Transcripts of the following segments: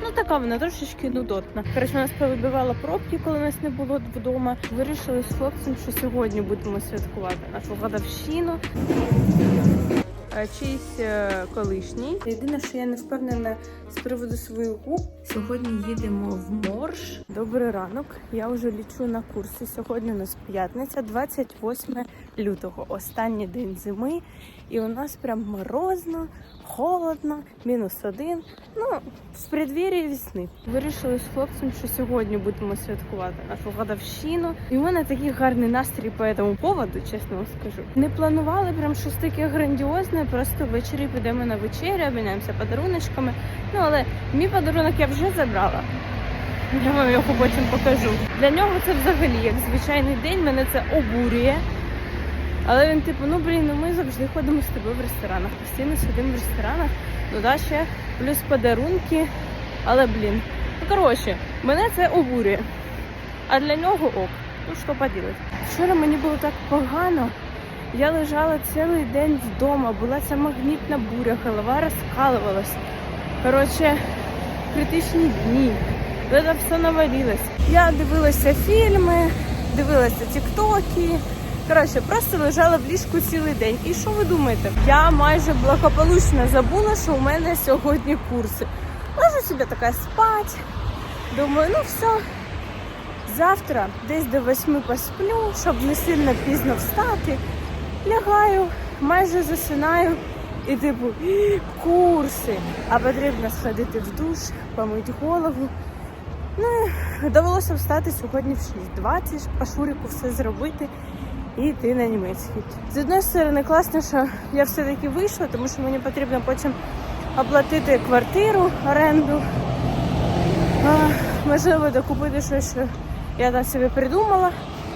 Ну така вона трошечки нудотна. Коротше, нас повибивала пробки, коли нас не було вдома. Вирішили з хлопцем, що сьогодні будемо святкувати нашу годовщину. Чийсь е, колишній. Єдине, що я не впевнена з приводу своїх губ. Сьогодні їдемо в Морж. Добрий ранок. Я вже лічу на курси. Сьогодні у нас п'ятниця, 28 лютого. Останній день зими. І у нас прям морозно, холодно, мінус один. Ну, в преддвір'ї весни. Вирішили з хлопцем, що сьогодні будемо святкувати нашу годовщину. І у мене такий гарний настрій по цьому поводу, чесно вам скажу. Не планували прям щось таке грандіозне, просто ввечері підемо на вечерю, обміняємося подаруночками. Ну але мій подарунок я вже забрала. Я вам його потім покажу. Для нього це взагалі як звичайний день, мене це обурює. Але він типу, ну блін, ну ми завжди ходимо з тобою в ресторанах. Постійно сидимо в ресторанах. Ну да, ще плюс подарунки. Але блін. Ну коротше, мене це обурює. А для нього ок. Ну що поділити. Вчора мені було так погано. Я лежала цілий день вдома, була ця магнітна буря, голова розкалувалась. Коротше, критичні дні. Це все навалилось. Я дивилася фільми, дивилася тіктоки. Коротше, просто лежала в ліжку цілий день. І що ви думаєте? Я майже благополучно забула, що у мене сьогодні курси. Можу собі така спати. Думаю, ну все. Завтра десь до восьми посплю, щоб не сильно пізно встати. Лягаю, майже засинаю і типу курси. А потрібно сходити в душ, помити голову. Ну, довелося встати сьогодні в 6.20, по шурику все зробити і йти на німецький. З одної сторони, класно, що я все-таки вийшла, тому що мені потрібно потім оплатити квартиру, оренду. А, можливо, докупити щось, що я там собі придумала.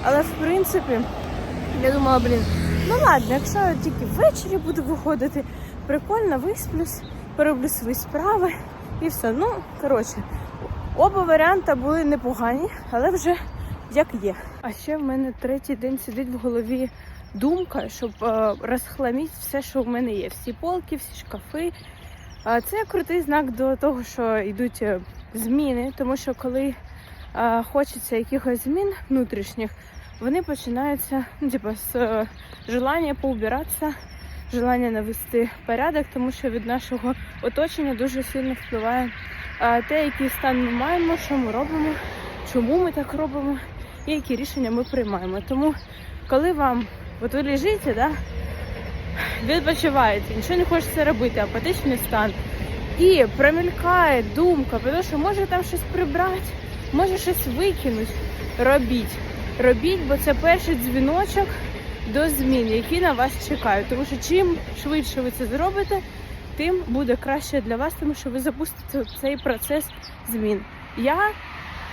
Але в принципі, я думала, блін, ну ладно, якщо я тільки ввечері буду виходити, прикольно, висплюсь, пороблю свої справи і все. Ну, коротше, оба варіанти були непогані, але вже як є. А ще в мене третій день сидить в голові думка, щоб е, розхламити все, що в мене є. Всі полки, всі шкафи. Це крутий знак до того, що йдуть е, зміни, тому що коли е, хочеться якихось змін внутрішніх, вони починаються ну, типу, з желання поубиратися, желання навести порядок, тому що від нашого оточення дуже сильно впливає те, який стан ми маємо, що ми робимо, чому ми так робимо і які рішення ми приймаємо. Тому, коли вам от ви лежите, да, відпочиваєте, нічого не хочеться робити, апатичний стан. І промількає думка, те, що може там щось прибрати, може щось викинути. Робіть. Робіть, бо це перший дзвіночок до змін, які на вас чекають. Тому що чим швидше ви це зробите, тим буде краще для вас, тому що ви запустите цей процес змін. Я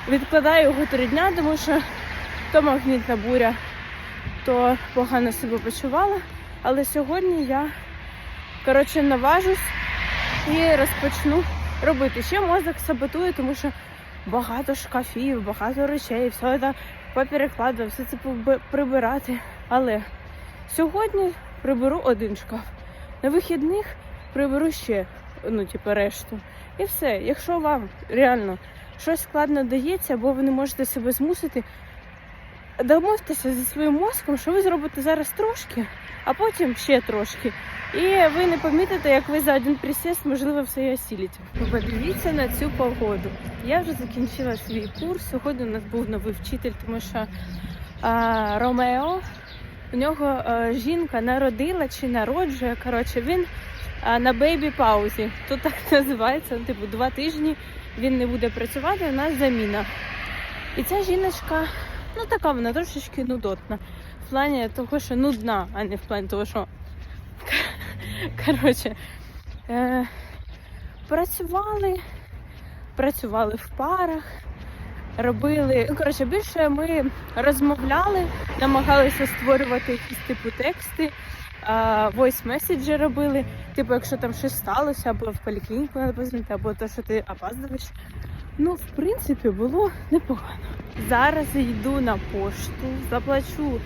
відкладаю його три дня, тому що то магнітна буря, то погано себе почувала. Але сьогодні я коротше наважусь і розпочну робити. Ще мозок саботує, тому що багато шкафів, багато речей, все це поперекладати, все це прибирати. Але сьогодні приберу один шкаф. На вихідних приберу ще ну, типу, решту. І все. Якщо вам реально щось складно дається, або ви не можете себе змусити, домовтеся зі своїм мозком, що ви зробите зараз трошки, а потім ще трошки. І ви не помітите, як ви за один присіст, можливо, все і осіліте. Подивіться на цю погоду. Я вже закінчила свій курс. Сьогодні у нас був новий вчитель, тому що а, Ромео, у нього а, жінка народила чи народжує. Коротше, він а, на бейбі паузі. Тут так називається. ну, Типу, два тижні він не буде працювати, у нас заміна. І ця жіночка, ну така вона трошечки нудотна. В плані того, що нудна, а не в плані того, що Коротше, е, працювали, працювали в парах, робили. Ну, коротше, більше ми розмовляли, намагалися створювати якісь типу тексти, voice меседжі робили. Типу, якщо там щось сталося, або в поліклініку треба позвонити, або те, що ти опаздуєш. Ну, в принципі, було непогано. Зараз йду на пошту, заплачу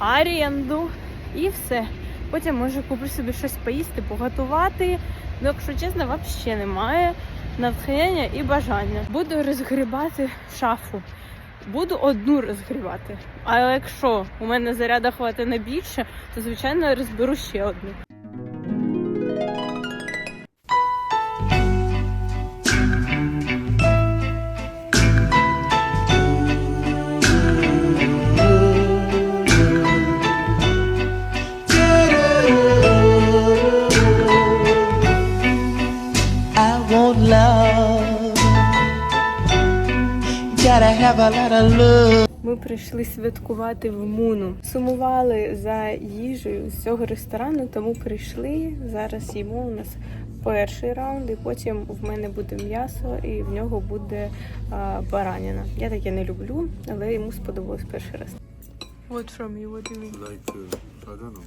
оренду і все. Потім може куплю собі щось поїсти, поготувати. Ну, якщо чесно, взагалі немає натхнення і бажання. Буду розгрібати шафу. Буду одну розгрібати. Але якщо у мене заряду хватить на більше, то звичайно розберу ще одну. Ми прийшли святкувати в Муну. Сумували за їжею з цього ресторану, тому прийшли. Зараз їмо у нас перший раунд, і потім в мене буде м'ясо, і в нього буде а, бараніна. Я таке не люблю, але йому сподобалось перший раз. What from you? What do you mean? like to, I don't know.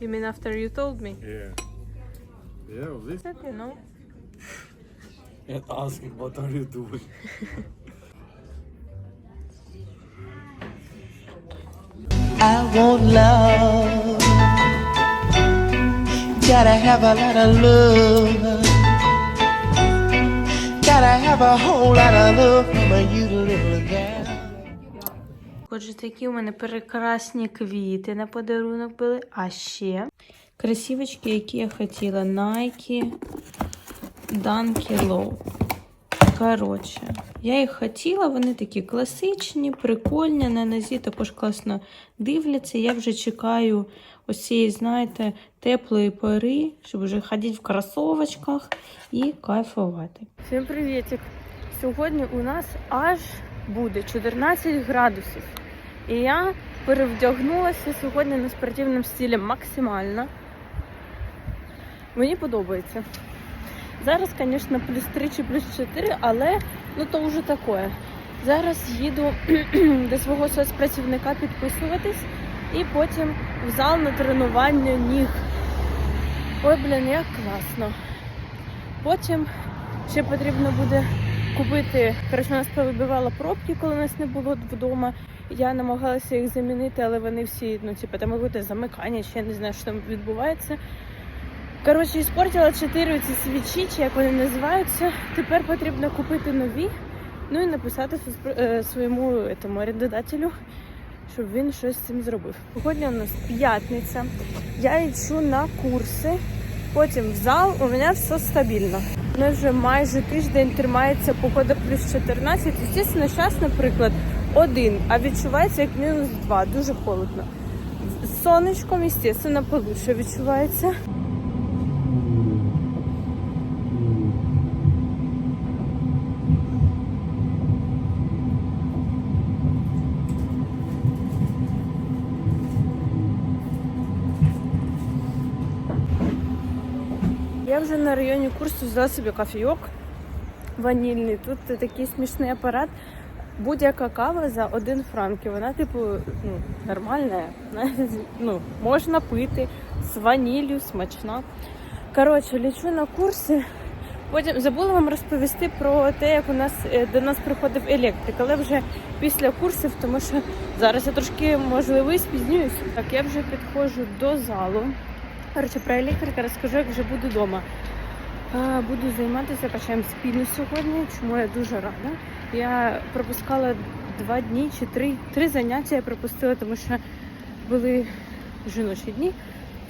You mean after you told me? Yeah. Yeah, this. That you know. And asking what are you doing? I want love. Gotta have a lot of love. Gotta have a whole lot of love from a you little girl. Отже, такі у мене прекрасні квіти на подарунок були. А ще красивочки, які я хотіла. Nike Dunky Low. Коротше, я їх хотіла, вони такі класичні, прикольні, на нозі також класно дивляться. Я вже чекаю ось цієї, знаєте, теплої пори, щоб вже ходити в кросовочках і кайфувати. Всім привітик! Сьогодні у нас аж буде 14 градусів. І я перевдягнулася сьогодні на спортивному стилі максимально. Мені подобається. Зараз, звісно, плюс 3 чи плюс 4, але ну то вже таке. Зараз їду до свого соцпрацівника підписуватись і потім в зал на тренування ніг. Ой, блін, як класно. Потім ще потрібно буде купити. Коротше, нас повибивала пробки, коли нас не було вдома. Я намагалася їх замінити, але вони всі, ну, типу, там якесь замикання, я не знаю, що там відбувається. Коротше, іспортила чотири ці свічі, чи як вони називаються. Тепер потрібно купити нові. Ну і написати е, своєму этому, орендодателю, щоб він щось з цим зробив. Сьогодні у нас п'ятниця. Я йду на курси, потім в зал. У мене все стабільно. У нас вже майже тиждень тримається погода плюс 14. Звісно, зараз, наприклад, один, а відчувається як мінус два. Дуже холодно. З сонечком, звісно, получше відчувається. Я вже на районі курсу взяла собі кофійок ванільний. Тут такий смішний апарат. Будь-яка кава за один франк. І вона, типу, ну, нормальна. Ну, можна пити з ваніллю, смачна. Коротше, лічу на курси. Потім забула вам розповісти про те, як у нас е, до нас приходив електрик, але вже після курсів, тому що зараз я трошки можливо спізнююсь. Так, я вже підходжу до залу. Коротше, про електрика розкажу, як вже буду вдома. Буду займатися качаєм спільно сьогодні, чому я дуже рада. Я пропускала два дні чи три, три заняття я пропустила, тому що були жіночі дні.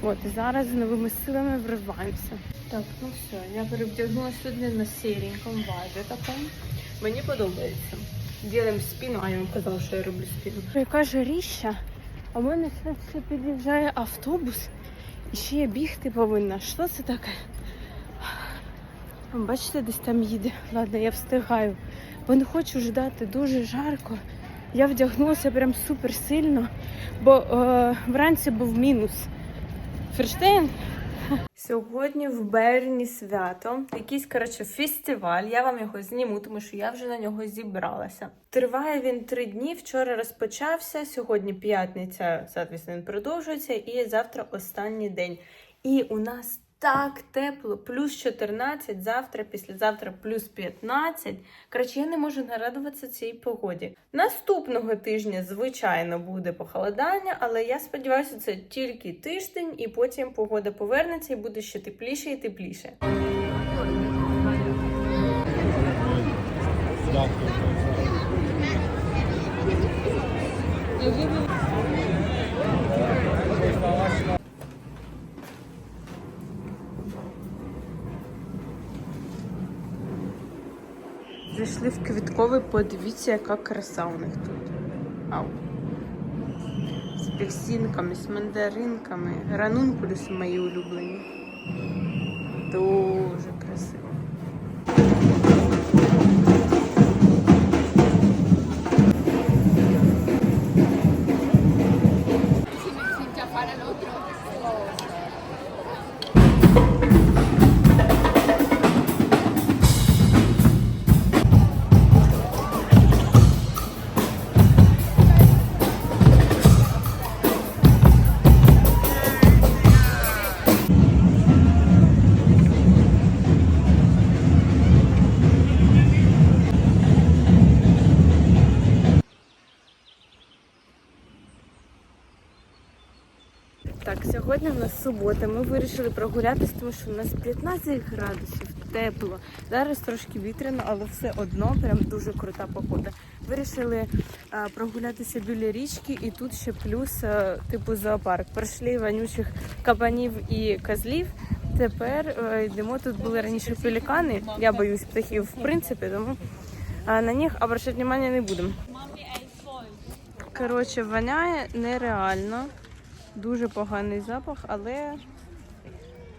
От і зараз з новими силами вриваємося. Так, ну все, я перевдягнулася сьогодні на сіренькому вазі такому. Мені подобається. Ділимо спину, а я вам казала, що я роблю спину. Яка жаріща, а в мене все під'їжджає автобус. І ще я бігти повинна. Що це таке? Бачите, десь там їде. Ладно, я встигаю. Бо не хочу ждати, дуже жарко. Я вдягнулася прям супер сильно, бо е, вранці був мінус. Ферштейн. Сьогодні в Берні свято. Якийсь, коротше, фестиваль. Я вам його зніму, тому що я вже на нього зібралася. Триває він три дні. Вчора розпочався. Сьогодні п'ятниця, звісно, він продовжується, і завтра останній день. І у нас так тепло, плюс 14, завтра, післязавтра, плюс 15. Коротше, я не можу нарадуватися цій погоді. Наступного тижня, звичайно, буде похолодання, але я сподіваюся, це тільки тиждень, і потім погода повернеться і буде ще тепліше і тепліше. Дякую. В квітковий, подивіться, яка краса у них тут. Ау. З апельсинками, з мандаринками. Ранункулюси мої улюблені. Дуже субота. Ми вирішили прогулятися, тому що у нас 15 градусів, тепло. Зараз трошки вітряно, але все одно прям дуже крута погода. Вирішили а, прогулятися біля річки, і тут ще плюс а, типу зоопарк. Пройшли вонючих кабанів і козлів. Тепер е, йдемо. Тут були раніше пелікани. Я боюсь птахів, в принципі, тому а, на них обращати увагу не будемо. Коротше, воняє нереально. Дуже поганий запах, але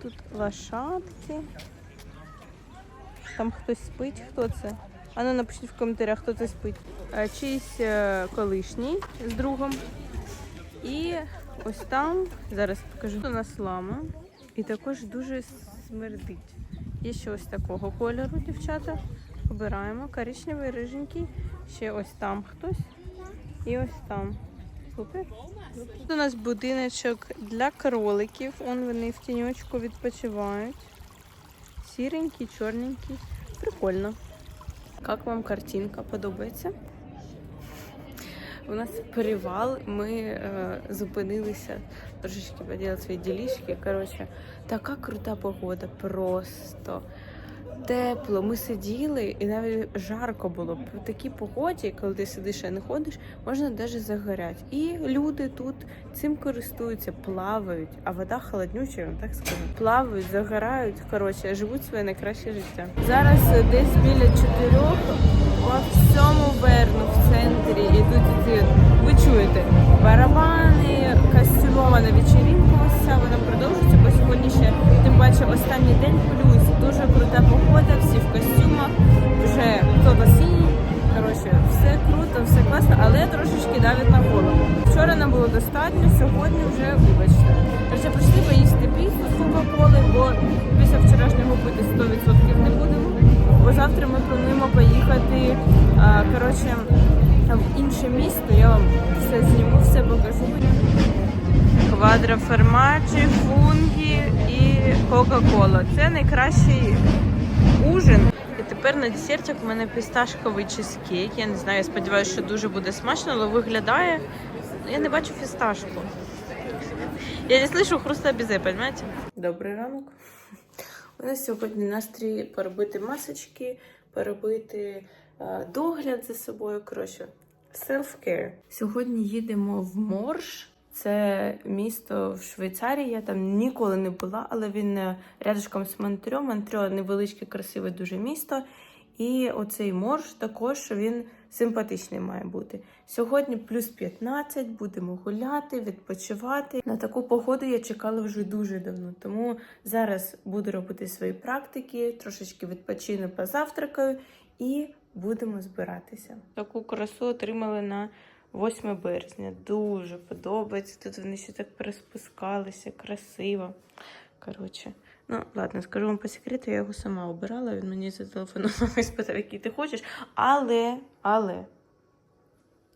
тут лошадки. Там хтось спить. Хто це? А ну напишіть в коментарях, хто це спить. Е, Чийсь е, колишній з другом. І ось там, зараз покажу, у нас лама. І також дуже смердить. Є ще ось такого кольору, дівчата. Обираємо. Коричневий, риженький. Ще ось там хтось. І ось там. Супер. Тут у нас будиночок для кроликів. Он вони в тіньочку відпочивають. Сіренький, чорненький. Прикольно. Як вам картинка? Подобається? У нас перевал, ми е, зупинилися трошечки поділити свої ділішки. Коротше, така крута погода, просто тепло. Ми сиділи і навіть жарко було. При такій погоді, коли ти сидиш і не ходиш, можна навіть загоряти. І люди тут цим користуються, плавають, а вода холоднюча, так скажу. Плавають, загорають, коротше, живуть своє найкраще життя. Зараз десь біля чотирьох по всьому Берну в центрі ідуть ці, ви чуєте, барабани, костюмована вечеринка, ось ця вона продовжується, бо сьогодні ще тим паче останній день плюс. Дуже крута погода, всі в костюмах, вже хто синій. Коротше, все круто, все класно, але трошечки давить на голову. Вчора нам було достатньо, сьогодні вже вибачте. Коротше, прийшли поїсти піцу з Кока-Коли, бо після вчорашнього пити 100% не будемо. Бо завтра ми плануємо поїхати а, коротше, в інше місто. Я вам все зніму, все покажу. Квадроформаджі, фунгі Кока-Кола. Це найкращий ужин. І тепер на десертик у мене пісташковий чизкейк. Я не знаю, я сподіваюся, що дуже буде смачно, але виглядає. Я не бачу фісташку. Я не слышу хруста бізе, понимаете? Добрий ранок. У нас сьогодні настрій поробити масочки, поробити е, догляд за собою. Коротше, self-care. Сьогодні їдемо в Морш. Це місто в Швейцарії. Я там ніколи не була, але він е, рядышком з Монтрьо. Монтрьо невеличке, красиве дуже місто. І оцей морж також він симпатичний має бути. Сьогодні плюс 15, будемо гуляти, відпочивати. На таку погоду я чекала вже дуже давно. Тому зараз буду робити свої практики, трошечки відпочину, позавтракаю і будемо збиратися. Таку красу отримали на 8 березня. Дуже подобається. Тут вони ще так переспускалися, красиво. Коротше. Ну, ладно, скажу вам по секрету, я його сама обирала, він мені зателефонував і спитав, який ти хочеш. Але, але,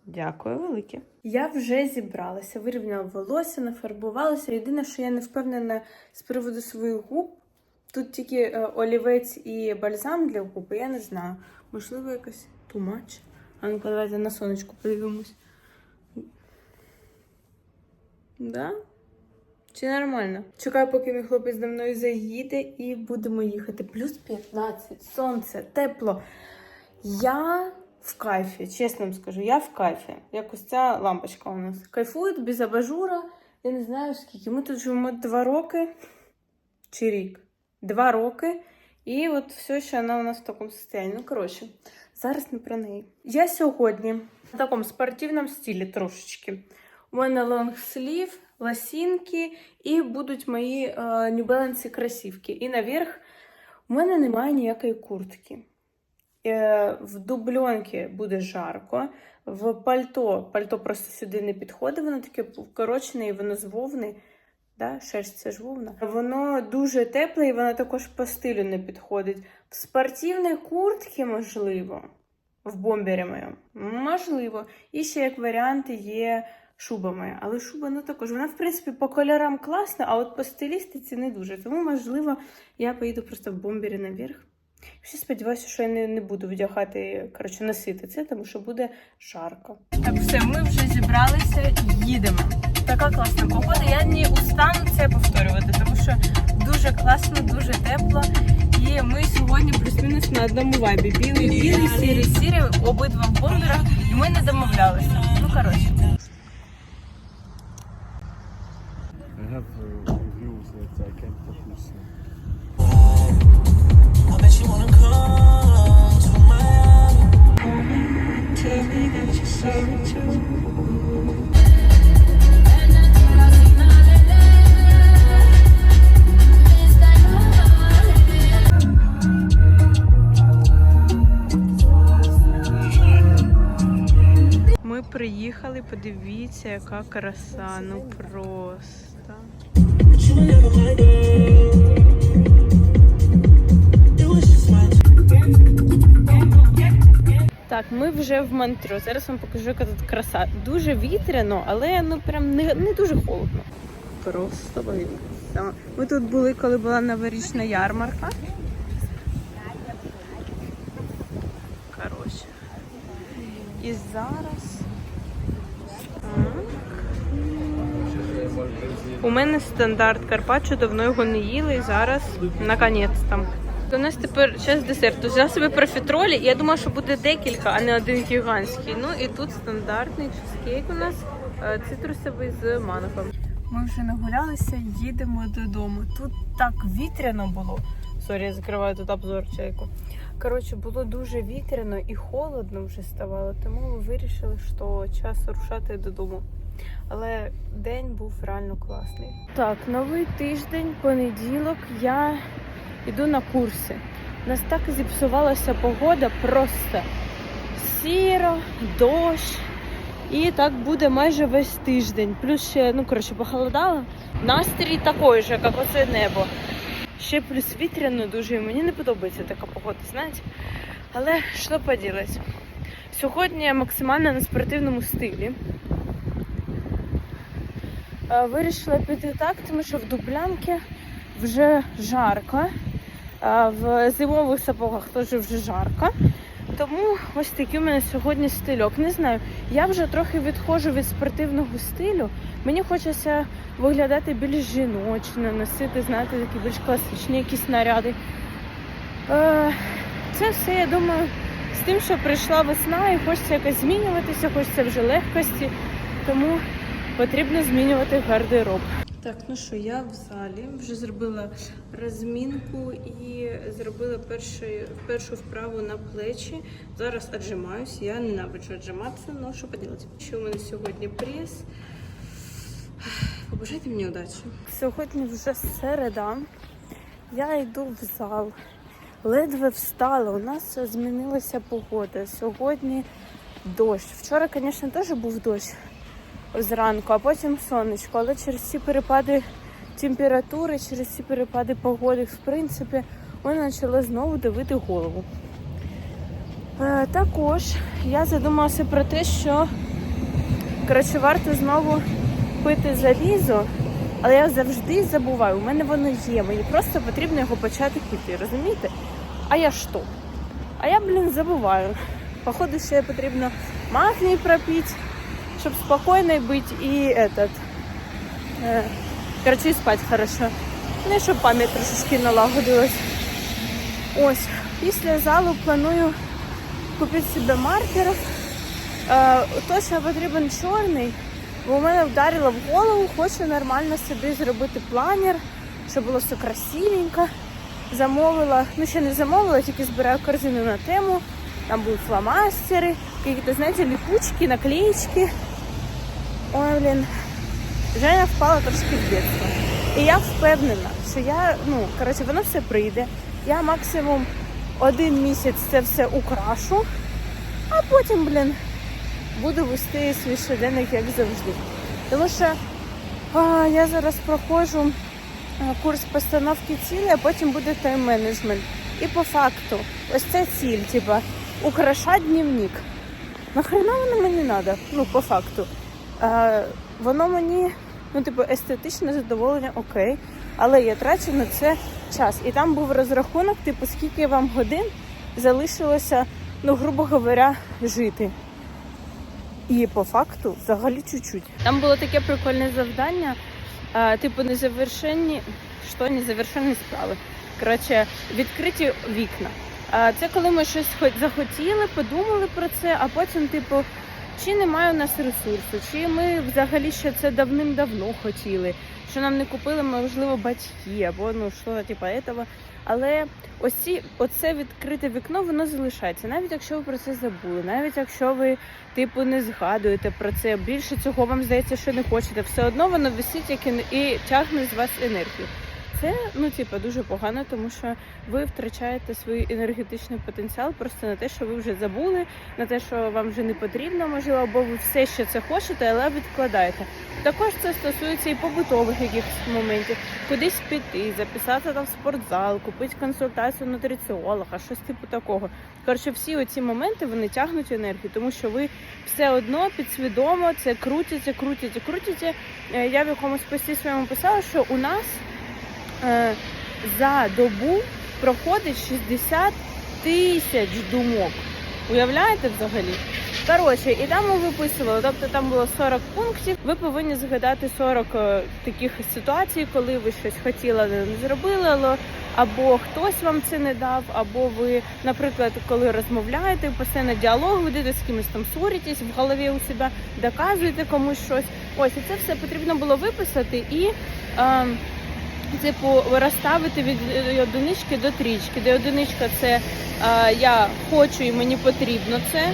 дякую велике. Я вже зібралася, вирівняла волосся, нафарбувалася. Єдине, що я не впевнена з приводу своїх губ. Тут тільки е, олівець і бальзам для губ, я не знаю. Можливо, якась тумач. А ну давайте на сонечку подивимось. Да? Чи нормально? Чекаю, поки мій хлопець за мною заїде і будемо їхати. Плюс 15, сонце, тепло. Я в кайфі, чесно вам скажу, я в кайфі. Якось ця лампочка у нас. Кайфують без абажура. Я не знаю скільки. Ми тут живемо два роки чи рік. Два роки. І от все ще вона у нас в такому стані. Ну, коротше, Зараз не про неї. Я сьогодні в такому спортивному стилі трошечки. У мене лонгслів, лосінки і будуть мої е, New Balance кросівки. І наверх у мене немає ніякої куртки. Е, в дубльонки буде жарко. В пальто, пальто просто сюди не підходить, воно таке вкорочене і воно з вовни. Да? Шерсть це ж вовна. Воно дуже тепле і воно також по стилю не підходить. В спортивній куртці, можливо, в бомбері моєму, можливо. І ще як варіант є шуба моя. Але шуба ну також. Вона, в принципі, по кольорам класна, а от по стилістиці не дуже. Тому, можливо, я поїду просто в бомбері наверх. Ще сподіваюся, що я не, не буду вдягати, коротше, носити це, тому що буде жарко. Так, все, ми вже зібралися їдемо. Така класна погода. Я не устану це повторювати, тому що дуже класно, дуже тепло. І ми сьогодні плюс-мінус на одному вайбі. Білий, білий, сірий, сірий, обидва в бомберах, і ми не домовлялися. Ну, коротше. Приїхали, подивіться, яка краса, ну просто. Так, ми вже в Монтро. Зараз вам покажу, яка тут краса. Дуже вітряно, але ну прям не, не дуже холодно. Просто подивіться. Ми тут були, коли була новорічна ярмарка. Коротше. І зараз. У мене стандарт Карпаччо, давно його не їли, і зараз наконець там. У нас тепер час десерту. Взяла собі профітролі, я думала, що буде декілька, а не один гігантський. Ну і тут стандартний чизкейк у нас е, цитрусовий з манго. Ми вже нагулялися, їдемо додому. Тут так вітряно було. Сорі, я закриваю тут обзор чайку. Коротше, було дуже вітряно і холодно вже ставало, тому ми вирішили, що час рушати додому. Але день був реально класний. Так, новий тиждень, понеділок, я йду на курси. У нас так зіпсувалася погода, просто сіро, дощ. І так буде майже весь тиждень. Плюс ще, ну коротше, похолодало. Настрій такий же, як оце небо. Ще плюс вітряно дуже, і мені не подобається така погода, знаєте. Але що поділати? Сьогодні я максимально на спортивному стилі. Е, Вирішила піти так, тому що в Дублянки вже жарко. В зимових сапогах теж вже жарко. Тому ось такий у мене сьогодні стильок. Не знаю, я вже трохи відходжу від спортивного стилю. Мені хочеться виглядати більш жіночно, носити, знаєте, такі більш класичні якісь наряди. Е, Це все, я думаю, з тим, що прийшла весна і хочеться якось змінюватися, хочеться вже легкості. Тому потрібно змінювати гардероб. Так, ну що, я в залі вже зробила розмінку і зробила перший, першу вправу на плечі. Зараз отжимаюсь. Я ненавиджу отжиматися, але що поділати. Що у мене сьогодні прес. Побажайте мені удачі. Сьогодні вже середа. Я йду в зал. Ледве встала. У нас змінилася погода. Сьогодні дощ. Вчора, звісно, теж був дощ зранку, а потім сонечко. Але через ці перепади температури, через ці перепади погоди, в принципі, мене почало знову давити голову. Е, також я задумалася про те, що коротше, варто знову пити залізо, але я завжди забуваю. У мене воно є. Мені просто потрібно його почати пити, розумієте? А я що? А я, блін, забуваю. Походу, ще потрібно магній пропити, щоб спокійно бути і этот. Е, коротше, і спати хорошо. Ну і щоб пам'ять трошечки налагодилась. Ось, після залу планую купити собі маркерів. Е, точно потрібен чорний, бо в мене вдарило в голову, хочу нормально собі зробити планер, щоб було все красивенько. Замовила, ну ще не замовила, тільки збираю корзину на тему. Там будут фломастеры, какие-то, знаете, липучки, наклеечки. Ой, блін. Женя впала трошки в дитинство. І я впевнена, що я, ну, коротше, воно все прийде. Я максимум один місяць це все украшу, а потім, блін, буду вести свій щоденник, як завжди. Тому що а, я зараз проходжу курс постановки цілей, а потім буде тайм-менеджмент. І по факту, ось це ціль, типа, украшати дневник. Нахрена воно мені треба? Ну, по факту. А, воно мені, ну, типу, естетичне задоволення, окей. Але я трачу на це час. І там був розрахунок, типу, скільки вам годин залишилося, ну, грубо говоря, жити. І по факту взагалі чуть-чуть. Там було таке прикольне завдання, а, типу, незавершенні, що незавершені справи. Коротше, відкриті вікна. А, це коли ми щось захотіли, подумали про це, а потім, типу, чи немає у нас ресурсу, чи ми взагалі ще це давним-давно хотіли, що нам не купили, можливо, батьки або ну що типу этого. Але ось ці, оце відкрите вікно, воно залишається, навіть якщо ви про це забули, навіть якщо ви типу не згадуєте про це, більше цього вам здається, що не хочете, все одно воно висить як і, і тягне з вас енергію. Це ну типу, дуже погано, тому що ви втрачаєте свій енергетичний потенціал просто на те, що ви вже забули, на те, що вам вже не потрібно, можливо, або ви все ще це хочете, але відкладаєте. Також це стосується і побутових якихось моментів, кудись піти, записатися там в спортзал, купити консультацію нутриціолога, щось типу такого. Коротше, всі оці моменти вони тягнуть енергію, тому що ви все одно підсвідомо це крутите, крутите, крутите. Я в якомусь пості своєму писала, що у нас за добу проходить 60 тисяч думок. Уявляєте взагалі? Коротше, і там ми виписували, тобто там було 40 пунктів. Ви повинні згадати 40 е, таких ситуацій, коли ви щось хотіли, але не зробили, або хтось вам це не дав, або ви, наприклад, коли розмовляєте, постійно діалог ведете з кимось там ссоритесь в голові у себе, доказуєте комусь щось. Ось і це все потрібно було виписати і. Е, Типу, розставити від одинички до трічки, де одиничка це е, я хочу і мені потрібно це.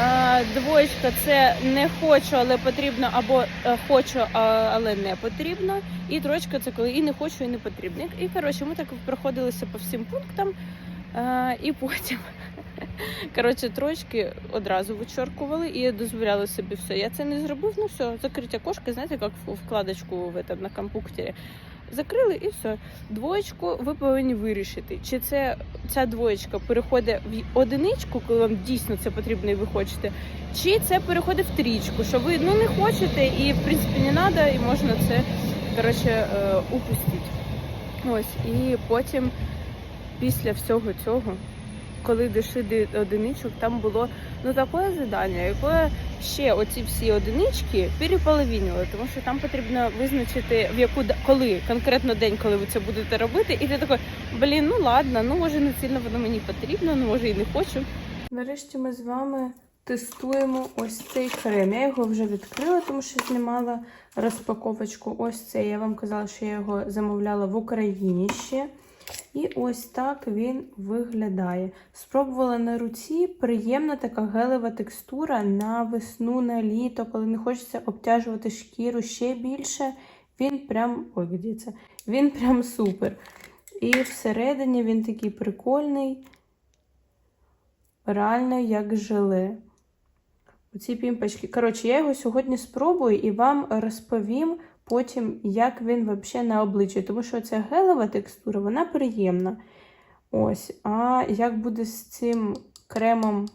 Е, двоєчка це не хочу, але потрібно, або е, хочу, а, але не потрібно. І троєчка це коли і не хочу, і не потрібно. І, коротше, ми так проходилися по всім пунктам. Е, і потім коротше, троєчки одразу вичоркували і дозволяли собі все. Я це не зробив, ну все, закриття кошки, знаєте, як вкладочку в этом, на компуктері. Закрили і все. Двоєчку ви повинні вирішити, чи це ця двоєчка переходить в одиничку, коли вам дійсно це потрібно і ви хочете, чи це переходить в трічку, що ви ну не хочете і в принципі не треба, і можна це коротше е, упустити. Ось і потім, після всього цього, коли дійшли до одиничок, там було ну таке завдання, яке ще оці всі одинички переполовинили, тому що там потрібно визначити в яку коли конкретно день, коли ви це будете робити, і ти такий, блін, ну ладно, ну може не сильно воно мені потрібно, ну може і не хочу. Нарешті ми з вами тестуємо ось цей крем. Я його вже відкрила, тому що знімала розпаковочку. Ось цей. Я вам казала, що я його замовляла в Україні ще. І ось так він виглядає. Спробувала на руці, приємна така гелева текстура на весну, на літо, коли не хочеться обтяжувати шкіру ще більше. Він прям. Ой, це? Він прям супер. І всередині він такий прикольний, реально як желе. Оці пімпочки. Коротше, я його сьогодні спробую і вам розповім потім, як він взагалі на обличчі. Тому що ця гелева текстура, вона приємна. Ось. А як буде з цим кремом,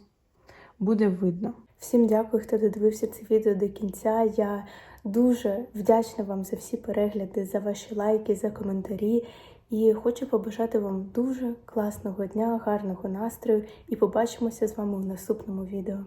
буде видно. Всім дякую, хто додивився це відео до кінця. Я дуже вдячна вам за всі перегляди, за ваші лайки, за коментарі. І хочу побажати вам дуже класного дня, гарного настрою і побачимося з вами в наступному відео.